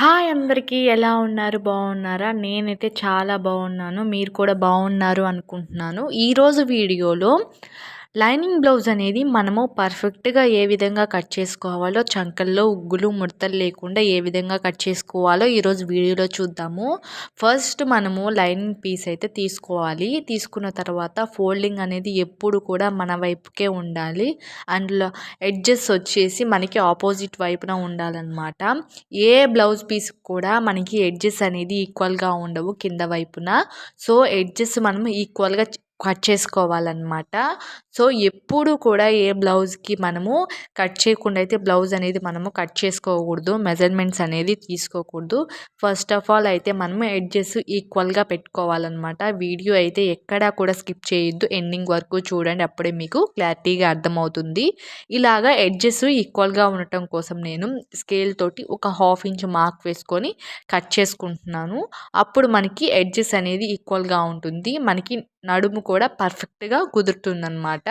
Hi అందరికీ ఎలా ఉన్నారు? బాగున్నారా? నేనైతే చాలా బాగున్నాను. మీరు కూడా బాగున్నారు అనుకుంటున్నాను. ఈరోజు వీడియోలో లైనింగ్ బ్లౌజ్ అనేది మనము పర్ఫెక్ట్గా ఏ విధంగా కట్ చేసుకోవాలో చంకల్లో ఉగ్గులు ముడతలు లేకుండా ఏ విధంగా కట్ చేసుకోవాలో ఈరోజు వీడియోలో చూద్దాము. ఫస్ట్ మనము లైనింగ్ పీస్ అయితే తీసుకోవాలి. తీసుకున్న తర్వాత ఫోల్డింగ్ అనేది ఎప్పుడు కూడా మన వైపుకే ఉండాలి. అందులో ఎడ్జెస్ వచ్చేసి మనకి ఆపోజిట్ వైపున ఉండాలన్నమాట. ఏ బ్లౌజ్ పీస్ కూడా మనకి ఎడ్జెస్ అనేది ఈక్వల్గా ఉండవు కింద వైపున. సో ఎడ్జెస్ మనం ఈక్వల్గా కట్ చేసుకోవాలన్నమాట. సో ఎప్పుడు కూడా ఏ బ్లౌజ్కి మనము కట్ చేయకుండా అయితే బ్లౌజ్ అనేది మనము కట్ చేసుకోకూడదు. మెజర్మెంట్స్ అనేది తీసుకోకూడదు. ఫస్ట్ ఆఫ్ ఆల్ అయితే మనము ఎడ్జెస్ ఈక్వల్గా పెట్టుకోవాలన్నమాట. వీడియో అయితే ఎక్కడా కూడా స్కిప్ చేయొద్దు. ఎండింగ్ వరకు చూడండి అప్పుడే మీకు క్లారిటీగా అర్థమవుతుంది. ఇలాగా ఎడ్జెస్ ఈక్వల్గా ఉండటం కోసం నేను స్కేల్ తోటి ఒక హాఫ్ ఇంచ్ మార్క్ వేసుకొని కట్ చేసుకుంటున్నాను. అప్పుడు మనకి ఎడ్జెస్ అనేది ఈక్వల్గా ఉంటుంది. మనకి నడుము కూడా పర్ఫెక్ట్గా కుదురుతుందన్నమాట.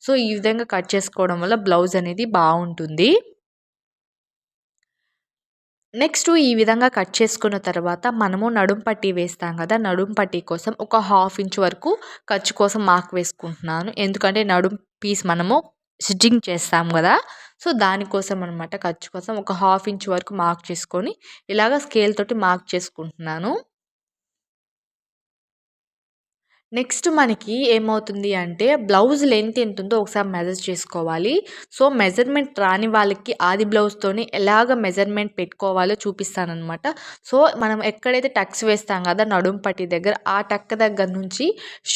సో ఈ విధంగా కట్ చేసుకోవడం వల్ల బ్లౌజ్ అనేది బాగుంటుంది. నెక్స్ట్ ఈ విధంగా కట్ చేసుకున్న తర్వాత మనము నడుం పట్టి వేస్తాం కదా! నడుం పట్టి కోసం ఒక హాఫ్ ఇంచ్ వరకు ఖర్చు కోసం మార్క్ వేసుకుంటున్నాను. ఎందుకంటే నడుం పీస్ మనము స్టిచ్చింగ్ చేస్తాం కదా! సో దానికోసం అనమాట ఖర్చు కోసం ఒక హాఫ్ ఇంచ్ వరకు మార్క్ చేసుకొని ఇలాగ స్కేల్ తోటి మార్క్ చేసుకుంటున్నాను. నెక్స్ట్ మనకి ఏమవుతుంది అంటే బ్లౌజ్ లెంత్ ఎంత ఉందో ఒకసారి మెజర్ చేసుకోవాలి. సో మెజర్మెంట్ రాని వాళ్ళకి ఆది బ్లౌజ్తోని ఎలాగ మెజర్మెంట్ పెట్టుకోవాలో చూపిస్తానమాట సో మనం ఎక్కడైతే టక్స్ వేస్తాం కదా నడుం పట్టి దగ్గర ఆ టక్ దగ్గర నుంచి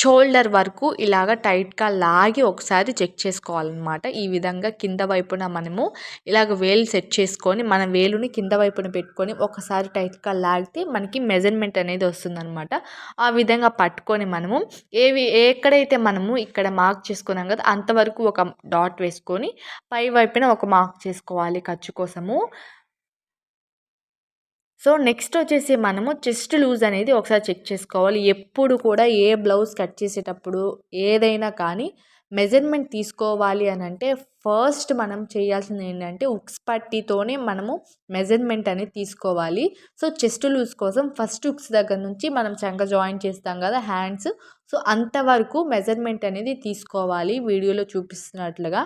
షోల్డర్ వరకు ఇలాగ టైట్గా లాగి ఒకసారి చెక్ చేసుకోవాలన్నమాట. ఈ విధంగా కింద వైపున మనము ఇలాగ వేలు సెట్ చేసుకొని మన వేలుని కింద వైపున పెట్టుకొని ఒకసారి టైట్గా లాగితే మనకి మెజర్మెంట్ అనేది వస్తుందన్నమాట. ఆ విధంగా పట్టుకొని మనము ఏవి ఎక్కడైతే మనము ఇక్కడ మార్క్ చేసుకున్నాం కదా అంతవరకు ఒక డాట్ వేసుకొని పై వైపున ఒక మార్క్ చేసుకోవాలి ఖర్చు కోసము. సో నెక్స్ట్ వచ్చేసి మనము చెస్ట్ లూజ్ అనేది ఒకసారి చెక్ చేసుకోవాలి. ఎప్పుడు కూడా ఏ బ్లౌజ్ కట్ చేసేటప్పుడు ఏదైనా కానీ మెజర్మెంట్ తీసుకోవాలి అని అంటే ఫస్ట్ మనం చేయాల్సింది ఏంటంటే ఉక్స్ పట్టీతోనే మనము మెజర్మెంట్ అనేది తీసుకోవాలి. సో చెస్ట్ లూజ్ కోసం ఫస్ట్ ఉక్స్ దగ్గర నుంచి మనం చంక జాయిన్ చేస్తాం కదా హ్యాండ్స్. సో అంతవరకు మెజర్మెంట్ అనేది తీసుకోవాలి. వీడియోలో చూపిస్తున్నట్లుగా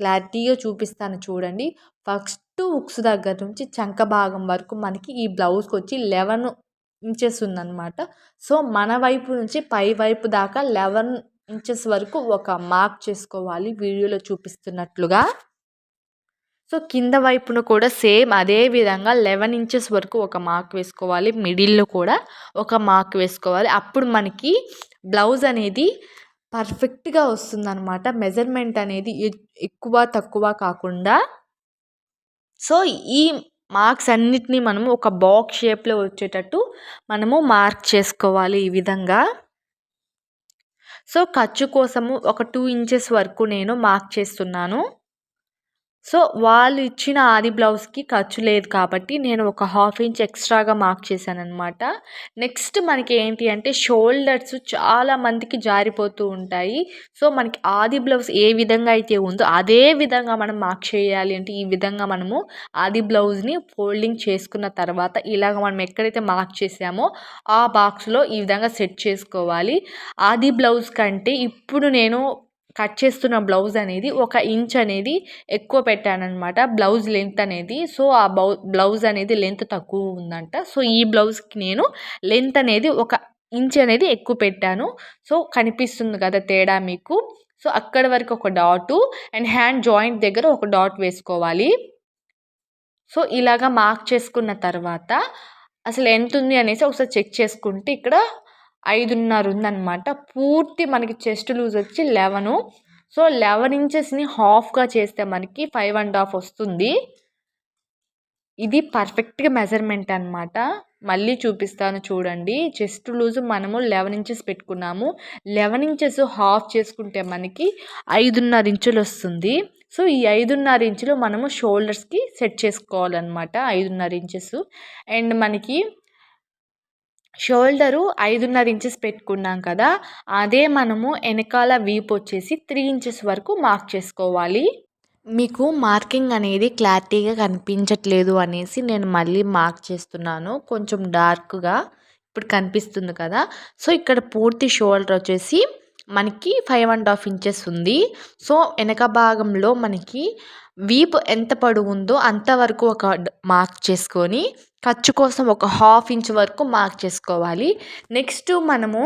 క్లారిటీగా చూపిస్తాను చూడండి. ఫస్ట్ ఉక్స్ దగ్గర నుంచి చంక భాగం వరకు మనకి ఈ బ్లౌజ్కి వచ్చి లెవెన్ ఇంచెస్ ఉందన్నమాట. సో మన వైపు నుంచి పై వైపు దాకా లెవెన్ ఇంచెస్ వరకు ఒక మార్క్ చేసుకోవాలి వీడియోలో చూపిస్తున్నట్లుగా. సో కింద వైపున కూడా సేమ్ అదే విధంగా లెవెన్ ఇంచెస్ వరకు ఒక మార్క్ వేసుకోవాలి మిడిల్లో కూడా ఒక మార్క్ వేసుకోవాలి. అప్పుడు మనకి బ్లౌజ్ అనేది పర్ఫెక్ట్గా వస్తుందన్నమాట. మెజర్మెంట్ అనేది ఎక్కువ తక్కువ కాకుండా. సో ఈ మార్క్స్ అన్నిటినీ మనము ఒక బాక్స్ షేప్లో వచ్చేటట్టు మనము మార్క్ చేసుకోవాలి ఈ విధంగా. సో ఖర్చు కోసము ఒక టూ ఇంచెస్ వరకు నేను మార్క్ చేస్తున్నాను. సో వాళ్ళు ఇచ్చిన ఆది బ్లౌజ్కి ఖర్చు లేదు కాబట్టి నేను ఒక హాఫ్ ఇంచ్ ఎక్స్ట్రాగా మార్క్ చేశాను అనమాట నెక్స్ట్ మనకి ఏంటి అంటే షోల్డర్స్ చాలా మందికి జారిపోతూ ఉంటాయి. సో మనకి ఆది బ్లౌజ్ ఏ విధంగా అయితే ఉందో అదే విధంగా మనం మార్క్ చేయాలి అంటే ఈ విధంగా మనము ఆది బ్లౌజ్ని ఫోల్డింగ్ చేసుకున్న తర్వాత ఇలాగ మనం ఎక్కడైతే మార్క్ చేసామో ఆ బాక్స్లో ఈ విధంగా సెట్ చేసుకోవాలి. ఆది బ్లౌజ్ కంటే ఇప్పుడు నేను కట్ చేస్తున్న బ్లౌజ్ అనేది ఒక ఇంచ్ అనేది ఎక్కువ పెట్టానమాట బ్లౌజ్ లెంత్ అనేది. సో ఆ బౌ బ్లౌజ్ అనేది లెంత్ తక్కువ ఉందంట. సో ఈ బ్లౌజ్కి నేను లెంత్ అనేది ఒక ఇంచ్ అనేది ఎక్కువ పెట్టాను. సో కనిపిస్తుంది కదా తేడా మీకు. సో అక్కడ వరకు ఒక డాటు అండ్ హ్యాండ్ జాయింట్ దగ్గర ఒక డాట్ వేసుకోవాలి. సో ఇలాగా మార్క్ చేసుకున్న తర్వాత అసలు ఎంత ఉంది అనేసి ఒకసారి చెక్ చేసుకుంటే ఇక్కడ ఐదున్నర ఉందన్నమాట పూర్తి మనకి చెస్ట్ లూజ్ వచ్చి లెవెను. సో లెవెన్ ఇంచెస్ని హాఫ్గా చేస్తే మనకి ఫైవ్ అండ్ హాఫ్ వస్తుంది. ఇది పర్ఫెక్ట్గా మెజర్మెంట్ అనమాట మళ్ళీ చూపిస్తాను చూడండి. చెస్ట్ లూజ్ మనము లెవెన్ ఇంచెస్ పెట్టుకున్నాము. లెవెన్ ఇంచెస్ హాఫ్ చేసుకుంటే మనకి ఐదున్నర ఇంచులు వస్తుంది. సో ఈ ఐదున్నర ఇంచులు మనము షోల్డర్స్కి సెట్ చేసుకోవాలన్నమాట. ఐదున్నర ఇంచెస్. అండ్ మనకి షోల్డరు ఐదున్నర ఇంచెస్ పెట్టుకున్నాం కదా అదే మనము వెనకాల వీప్ వచ్చేసి త్రీ ఇంచెస్ వరకు మార్క్ చేసుకోవాలి. మీకు మార్కింగ్ అనేది క్లారిటీగా కనిపించట్లేదు అనేసి నేను మళ్ళీ మార్క్ చేస్తున్నాను. కొంచెం డార్క్గా ఇప్పుడు కనిపిస్తుంది కదా. సో ఇక్కడ పూర్తి షోల్డర్ వచ్చేసి మనకి ఫైవ్ అండ్ హాఫ్ ఇంచెస్ ఉంది. సో వెనక భాగంలో మనకి వీపు ఎంత పొడవు ఉందో అంతవరకు ఒక మార్క్ చేసుకొని ఖర్చు కోసం ఒక హాఫ్ ఇంచ్ వరకు మార్క్ చేసుకోవాలి. నెక్స్ట్ మనము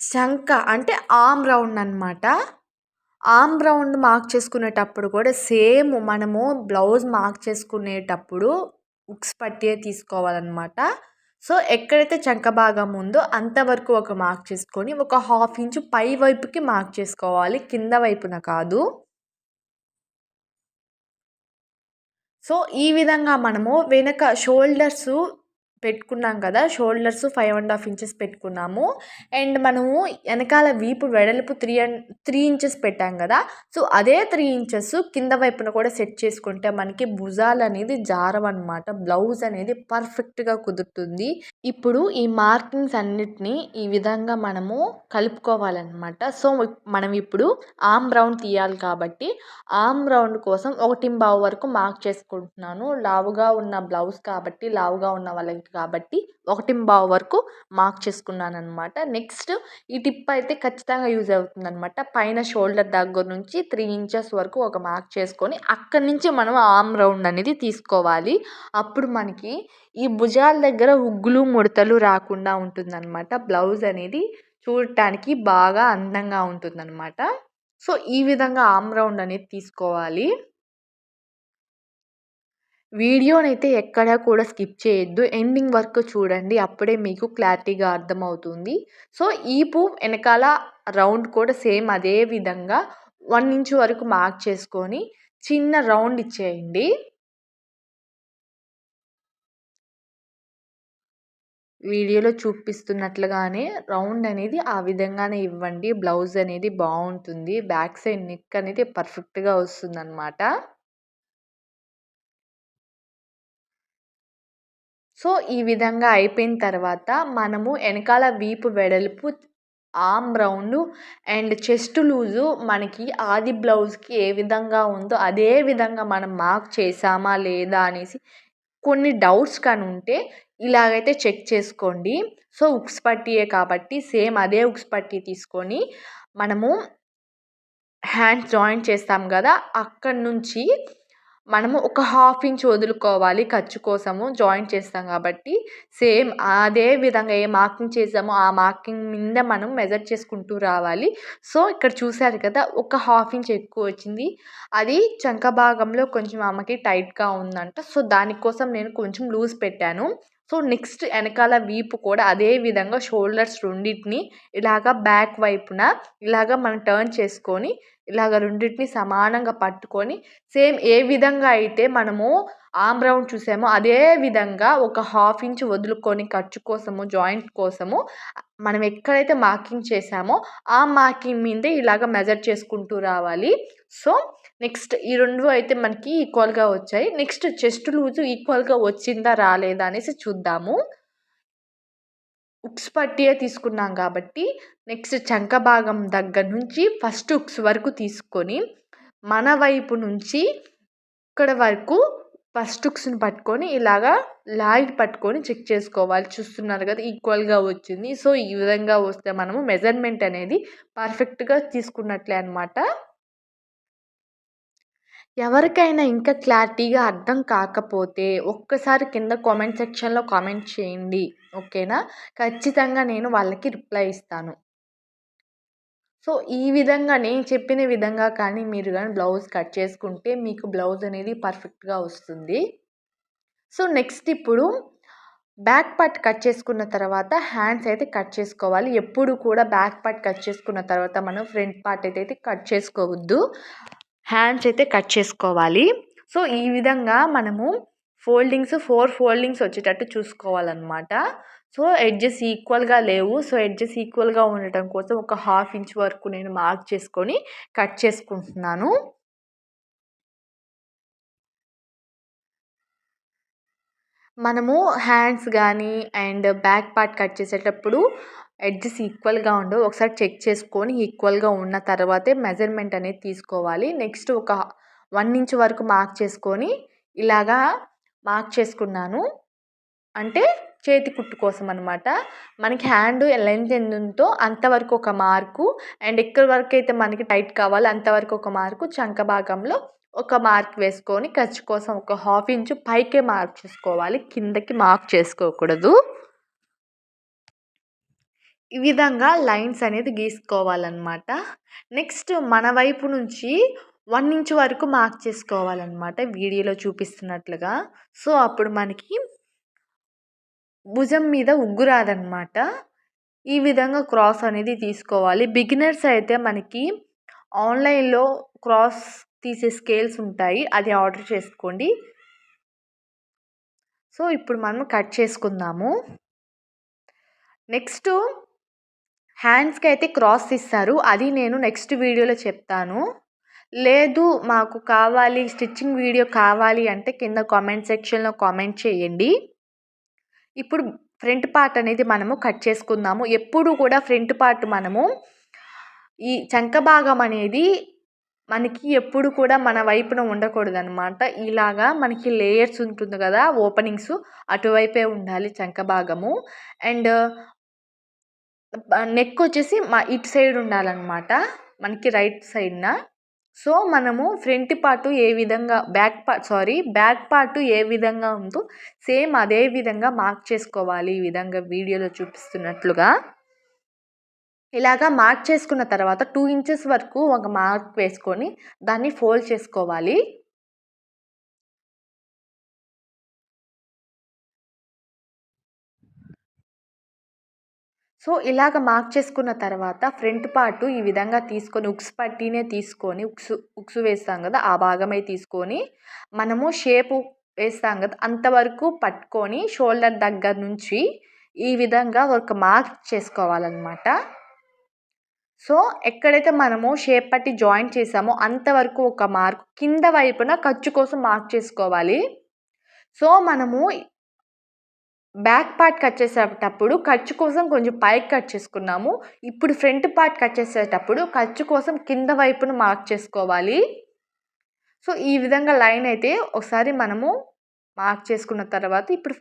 చంక అంటే ఆమ్ రౌండ్ అనమాట ఆమ్ రౌండ్ మార్క్ చేసుకునేటప్పుడు కూడా సేమ్ మనము బ్లౌజ్ మార్క్ చేసుకునేటప్పుడు ఉక్స్ పట్టే తీసుకోవాలన్నమాట. సో ఎక్కడైతే చంక భాగం ఉందో అంతవరకు ఒక మార్క్ చేసుకొని ఒక హాఫ్ ఇంచు పై వైపుకి మార్క్ చేసుకోవాలి. కింద వైపున కాదు. సో ఈ విధంగా మనము వెనక షోల్డర్సు పెట్టుకున్నాం కదా shoulders five and half inches పెట్టుకున్నాము. అండ్ మనము వెనకాల వీపు వెడల్పు త్రీ అండ్ త్రీ ఇంచెస్ పెట్టాం కదా సో అదే త్రీ ఇంచెస్ కింద వైపున కూడా సెట్ చేసుకుంటే మనకి భుజాలు అనేది జారవన్నమాట బ్లౌజ్ అనేది పర్ఫెక్ట్గా కుదురుతుంది. ఇప్పుడు ఈ మార్కింగ్స్ అన్నిటినీ ఈ విధంగా మనము కలుపుకోవాలన్నమాట. సో మనం ఇప్పుడు ఆమ్ రౌండ్ తీయాలి కాబట్టి ఆమ్ రౌండ్ కోసం ఒకటి బావు వరకు మార్క్ చేసుకుంటున్నాను. లావుగా ఉన్న బ్లౌజ్ కాబట్టి లావుగా ఉన్న వాళ్ళకి కాబట్టి ఒకటి బావ వరకు మార్క్ చేసుకున్నాను అనమాట నెక్స్ట్ ఈ టిప్ అయితే ఖచ్చితంగా యూజ్ అవుతుంది అనమాట పైన షోల్డర్ దగ్గర నుంచి త్రీ ఇంచెస్ వరకు ఒక మార్క్ చేసుకొని అక్కడి నుంచి మనం ఆమ్ రౌండ్ అనేది తీసుకోవాలి. అప్పుడు మనకి ఈ భుజాల దగ్గర ఉగ్గులు ముడతలు రాకుండా ఉంటుందన్నమాట. బ్లౌజ్ అనేది చూడటానికి బాగా అందంగా ఉంటుందన్నమాట. సో ఈ విధంగా ఆమ్ రౌండ్ అనేది తీసుకోవాలి. వీడియోనైతే ఎక్కడా కూడా స్కిప్ చేయొద్దు. ఎండింగ్ వరకు చూడండి అప్పుడే మీకు క్లారిటీగా అర్థమవుతుంది. సో ఈపు వెనకాల రౌండ్ కూడా సేమ్ అదే విధంగా వన్ ఇంచ్ వరకు మార్క్ చేసుకొని చిన్న రౌండ్ ఇచ్చేయండి. వీడియోలో చూపిస్తున్నట్లుగానే రౌండ్ అనేది ఆ విధంగానే ఇవ్వండి. బ్లౌజ్ అనేది బాగుంటుంది. బ్యాక్ సైడ్ నెక్ అనేది పర్ఫెక్ట్గా వస్తుందన్నమాట. సో ఈ విధంగా అయిపోయిన తర్వాత మనము వెనకాల వీపు వెడల్పు arm round and chest loose మనకి ఆది బ్లౌజ్కి ఏ విధంగా ఉందో అదే విధంగా మనం మార్క్ చేసామా లేదా అనేసి కొన్ని డౌట్స్ కానీ ఉంటే ఇలాగైతే చెక్ చేసుకోండి. సో ఉక్స్ పట్టీయే కాబట్టి సేమ్ అదే ఉక్స్ పట్టీ తీసుకొని మనము హ్యాండ్స్ జాయింట్ చేస్తాం కదా అక్కడ నుంచి మనము ఒక హాఫ్ ఇంచ్ వదులుకోవాలి ఖర్చు కోసము జాయింట్ చేస్తాం కాబట్టి. సేమ్ అదే విధంగా ఏ మార్కింగ్ చేసామో ఆ మార్కింగ్ మీద మనం మెజర్ చేసుకుంటూ రావాలి. సో ఇక్కడ చూసారు కదా ఒక హాఫ్ ఇంచ్ ఎక్కువ వచ్చింది. అది చంక భాగంలో కొంచెం ఆమెకి టైట్గా ఉందంట. సో దానికోసం నేను కొంచెం లూజ్ పెట్టాను. సో నెక్స్ట్ వెనకాల వీపు కూడా అదే విధంగా షోల్డర్స్ రెండింటిని ఇలాగ బ్యాక్ వైపున ఇలాగ మనం టర్న్ చేసుకొని ఇలాగ రెండింటిని సమానంగా పట్టుకొని సేమ్ ఏ విధంగా అయితే మనము ఆమ్ రౌండ్ చూసామో అదే విధంగా ఒక హాఫ్ ఇంచ్ వదులుకొని ఖర్చు కోసము జాయింట్ కోసము మనం ఎక్కడైతే మార్కింగ్ చేసామో ఆ మార్కింగ్ మీదే ఇలాగ మెజర్ చేసుకుంటూ రావాలి. సో నెక్స్ట్ ఈ రెండు అయితే మనకి ఈక్వల్గా వచ్చాయి. నెక్స్ట్ చెస్ట్ లూజు ఈక్వల్గా వచ్చిందా రాలేదా అనేసి చూద్దాము. ఉక్స్ పట్టియే తీసుకున్నాం కాబట్టి నెక్స్ట్ చంక భాగం దగ్గర నుంచి ఫస్ట్ ఉక్స్ వరకు తీసుకొని మన వైపు నుంచి ఇక్కడ వరకు ఫస్ట్ ఉక్స్ని పట్టుకొని ఇలాగా లాయిట్ పట్టుకొని చెక్ చేసుకోవాలి. చూస్తున్నారు కదా ఈక్వల్గా వచ్చింది. సో ఈ విధంగా వస్తే మనము మెజర్మెంట్ అనేది పర్ఫెక్ట్గా తీసుకున్నట్లే అనమాట ఎవరికైనా ఇంకా క్లారిటీగా అర్థం కాకపోతే ఒక్కసారి కింద కామెంట్ సెక్షన్లో కామెంట్ చేయండి ఓకేనా? ఖచ్చితంగా నేను వాళ్ళకి రిప్లై ఇస్తాను. సో ఈ విధంగా నేను చెప్పిన విధంగా కానీ మీరు కానీ బ్లౌజ్ కట్ చేసుకుంటే మీకు బ్లౌజ్ అనేది పర్ఫెక్ట్గా వస్తుంది. సో నెక్స్ట్ ఇప్పుడు బ్యాక్ పార్ట్ కట్ చేసుకున్న తర్వాత హ్యాండ్స్ అయితే కట్ చేసుకోవాలి. ఎప్పుడు కూడా బ్యాక్ పార్ట్ కట్ చేసుకున్న తర్వాత మనం ఫ్రంట్ పార్ట్ అయితే కట్ చేసుకోవద్దు. హ్యాండ్స్ అయితే కట్ చేసుకోవాలి. సో ఈ విధంగా మనము ఫోల్డింగ్స్ ఫోర్ ఫోల్డింగ్స్ వచ్చేటట్టు చూసుకోవాలన్నమాట. సో ఎడ్జెస్ ఈక్వల్గా లేవు. సో ఎడ్జెస్ ఈక్వల్గా ఉండటం కోసం ఒక హాఫ్ ఇంచ్ వరకు నేను మార్క్ చేసుకొని కట్ చేసుకుంటున్నాను. మనము హ్యాండ్స్ కానీ అండ్ బ్యాక్ పార్ట్ కట్ చేసేటప్పుడు ఎడ్జెస్ ఈక్వల్గా ఉండవు ఒకసారి చెక్ చేసుకొని ఈక్వల్గా ఉన్న తర్వాతే మెజర్మెంట్ అనేది తీసుకోవాలి. నెక్స్ట్ ఒక వన్ ఇంచ్ వరకు మార్క్ చేసుకొని ఇలాగా మార్క్ చేసుకున్నాను. అంటే చేతి కుట్టు కోసం అనమాట మనకి హ్యాండ్ లెంత్ ఎంత ఉందో అంతవరకు ఒక మార్కు. అండ్ ఎక్కడి వరకు అయితే మనకి టైట్ కావాలో అంతవరకు ఒక మార్కు. చంక భాగంలో ఒక మార్క్ వేసుకొని ఖర్చు కోసం ఒక హాఫ్ ఇంచు పైకే మార్క్ చేసుకోవాలి. కిందకి మార్క్ చేసుకోకూడదు. ఈ విధంగా లైన్స్ అనేది గీసుకోవాలన్నమాట. నెక్స్ట్ మన వైపు నుంచి వన్ ఇంచ్ వరకు మార్క్ చేసుకోవాలన్నమాట వీడియోలో చూపిస్తున్నట్లుగా. సో అప్పుడు మనకి భుజం మీద ఉగ్గు రాదనమాట ఈ విధంగా క్రాస్ అనేది తీసుకోవాలి. బిగినర్స్ అయితే మనకి ఆన్లైన్లో క్రాస్ తీసే స్కేల్స్ ఉంటాయి. అది ఆర్డర్ చేసుకోండి. సో ఇప్పుడు మనం కట్ చేసుకుందాము. నెక్స్ట్ హ్యాండ్స్కి అయితే క్రాస్ ఇస్తారు అది నేను నెక్స్ట్ వీడియోలో చెప్తాను. లేదు మాకు కావాలి స్టిచ్చింగ్ వీడియో కావాలి అంటే కింద కామెంట్ సెక్షన్లో కామెంట్ చేయండి. ఇప్పుడు ఫ్రంట్ పార్ట్ అనేది మనము కట్ చేసుకుందాము. ఎప్పుడు కూడా ఫ్రంట్ పార్ట్ మనము ఈ చంక భాగం అనేది మనకి ఎప్పుడు కూడా మన వైపున ఉండకూడదనమాట ఇలాగా మనకి లేయర్స్ ఉంటుంది కదా ఓపెనింగ్స్ అటువైపే ఉండాలి చంక భాగము. అండ్ నెక్ వచ్చేసి మా ఇటు సైడ్ ఉండాలన్నమాట. మనకి రైట్ సైడ్న సో మనము ఫ్రంట్ పార్ట్ ఏ విధంగా back part sorry back part ఏ విధంగా ఉందో సేమ్ అదే విధంగా మార్క్ చేసుకోవాలి ఈ విధంగా వీడియోలో చూపిస్తున్నట్లుగా. ఇలాగా మార్క్ చేసుకున్న తర్వాత టూ ఇంచెస్ వరకు ఒక మార్క్ వేసుకొని దాన్ని ఫోల్డ్ చేసుకోవాలి. సో ఇలాగ మార్క్ చేసుకున్న తర్వాత ఫ్రంట్ పార్ట్ ఈ విధంగా తీసుకొని ఉక్స్ పట్టీనే తీసుకొని ఉక్స్ ఉక్స్ వేస్తాం కదా ఆ భాగమే తీసుకొని మనము షేపు వేస్తాం కదా అంతవరకు పట్టుకొని షోల్డర్ దగ్గర నుంచి ఈ విధంగా ఒక మార్క్ చేసుకోవాలన్నమాట. సో ఎక్కడైతే మనము షేప్ పట్టి జాయింట్ చేసామో అంతవరకు ఒక మార్క్ కింద వైపున ఖర్చు కోసం మార్క్ చేసుకోవాలి. సో మనము బ్యాక్ పార్ట్ కట్ చేసేటప్పుడు ఖర్చు కోసం కొంచెం పైకి కట్ చేసుకున్నాము. ఇప్పుడు ఫ్రంట్ పార్ట్ కట్ చేసేటప్పుడు ఖర్చు కోసం కింద వైపున మార్క్ చేసుకోవాలి. సో ఈ విధంగా లైన్ అయితే ఒకసారి మనము మార్క్ చేసుకున్న తర్వాత ఇప్పుడు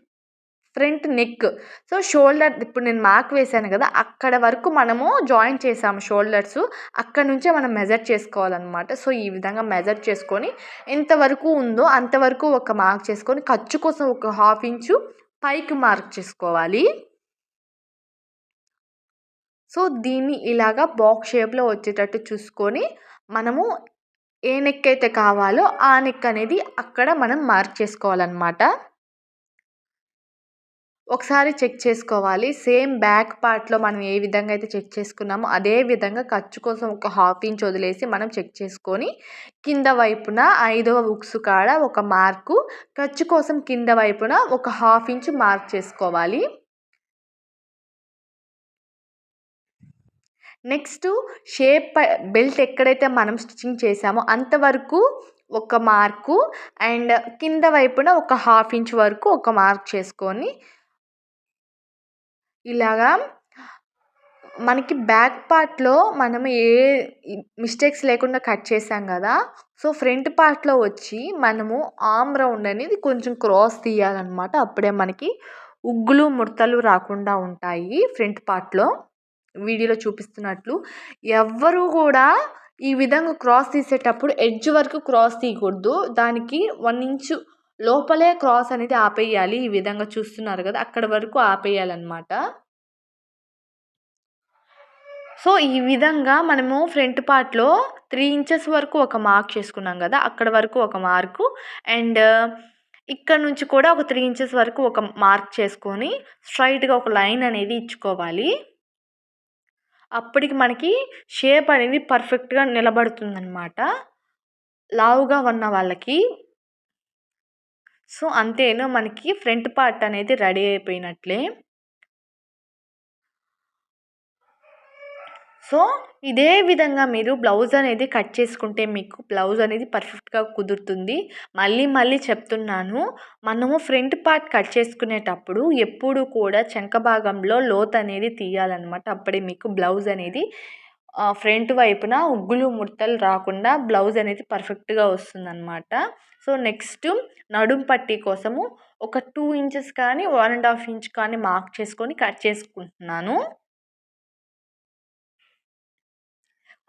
ఫ్రంట్ నెక్. సో షోల్డర్ ఇప్పుడు నేను మార్క్ వేసాను కదా అక్కడ వరకు మనము జాయిన్ చేసాము షోల్డర్స్. అక్కడ నుంచే మనం మెజర్ చేసుకోవాలన్నమాట. సో ఈ విధంగా మెజర్ చేసుకొని ఎంతవరకు ఉందో అంతవరకు ఒక మార్క్ చేసుకొని ఖర్చు కోసం ఒక హాఫ్ ఇంచు పైకి మార్క్ చేసుకోవాలి. సో దీన్ని ఇలాగా బాక్స్ షేప్లో వచ్చేటట్టు చూసుకొని మనము ఏ నెక్ అయితే కావాలో ఆ నెక్ అనేది అక్కడ మనం మార్క్ చేసుకోవాలన్నమాట. ఒకసారి చెక్ చేసుకోవాలి. సేమ్ బ్యాక్ పార్ట్లో మనం ఏ విధంగా అయితే చెక్ చేసుకున్నామో అదే విధంగా ఖర్చు కోసం ఒక హాఫ్ ఇంచ్ వదిలేసి మనం చెక్ చేసుకొని కింద వైపున ఐదవ బుక్స్ కాడ ఒక మార్కు ఖర్చు కోసం కింద వైపున ఒక హాఫ్ ఇంచ్ మార్క్ చేసుకోవాలి. నెక్స్ట్ షేప్ బెల్ట్ ఎక్కడైతే మనం స్టిచ్చింగ్ చేసామో అంతవరకు ఒక మార్కు అండ్ కింద వైపున ఒక హాఫ్ ఇంచ్ వరకు ఒక మార్క్ చేసుకొని ఇలాగా మనకి బ్యాక్ పార్ట్లో మనం ఏ మిస్టేక్స్ లేకుండా కట్ చేసాం కదా సో ఫ్రంట్ పార్ట్లో వచ్చి మనము ఆమ్ రౌండ్ అనేది కొంచెం క్రాస్ తీయాలన్నమాట. అప్పుడే మనకి ఉగ్గులు ముడతలు రాకుండా ఉంటాయి ఫ్రంట్ పార్ట్లో. వీడియోలో చూపిస్తున్నట్లు ఎవ్వరూ కూడా ఈ విధంగా క్రాస్ తీసేటప్పుడు ఎడ్జ్ వరకు క్రాస్ తీయకూడదు. దానికి వన్ ఇంచు లోపలే క్రాస్ అనేది ఆపేయాలి. ఈ విధంగా చూస్తున్నారు కదా అక్కడ వరకు ఆపేయాలన్నమాట. సో ఈ విధంగా మనము ఫ్రంట్ పార్ట్లో త్రీ ఇంచెస్ వరకు ఒక మార్క్ చేసుకున్నాం కదా అక్కడ వరకు ఒక మార్కు. అండ్ ఇక్కడ నుంచి కూడా ఒక త్రీ ఇంచెస్ వరకు ఒక మార్క్ చేసుకొని స్ట్రైట్గా ఒక లైన్ అనేది ఇచ్చుకోవాలి. అప్పటికి మనకి షేప్ అనేది పర్ఫెక్ట్గా నిలబడుతుందన్నమాట. లావుగా ఉన్న వాళ్ళకి సో అంతేను? మనకి ఫ్రంట్ పార్ట్ అనేది రెడీ అయిపోయినట్లే. సో ఇదే విధంగా మీరు బ్లౌజ్ అనేది కట్ చేసుకుంటే మీకు బ్లౌజ్ అనేది పర్ఫెక్ట్గా కుదురుతుంది. మళ్ళీ మళ్ళీ చెప్తున్నాను. మనము ఫ్రంట్ పార్ట్ కట్ చేసుకునేటప్పుడు ఎప్పుడు కూడా చెంక భాగంలో లోత్ అనేది తీయాలన్నమాట. అప్పుడే మీకు బ్లౌజ్ అనేది ఫ్రంట్ వైపున ఉగ్గులు ముడతలు రాకుండా బ్లౌజ్ అనేది పర్ఫెక్ట్గా వస్తుందన్నమాట. సో నెక్స్ట్ నడుం పట్టి కోసము ఒక టూ ఇంచెస్ కానీ వన్ అండ్ హాఫ్ ఇంచ్ కానీ మార్క్ చేసుకొని కట్ చేసుకుంటున్నాను.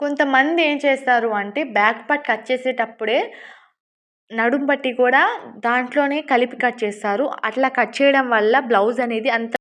కొంతమంది ఏం చేస్తారు అంటే బ్యాక్ పార్ట్ కట్ చేసేటప్పుడే నడుం పట్టి కూడా దాంట్లోనే కలిపి కట్ చేస్తారు. అట్లా కట్ చేయడం వల్ల బ్లౌజ్ అనేది అంత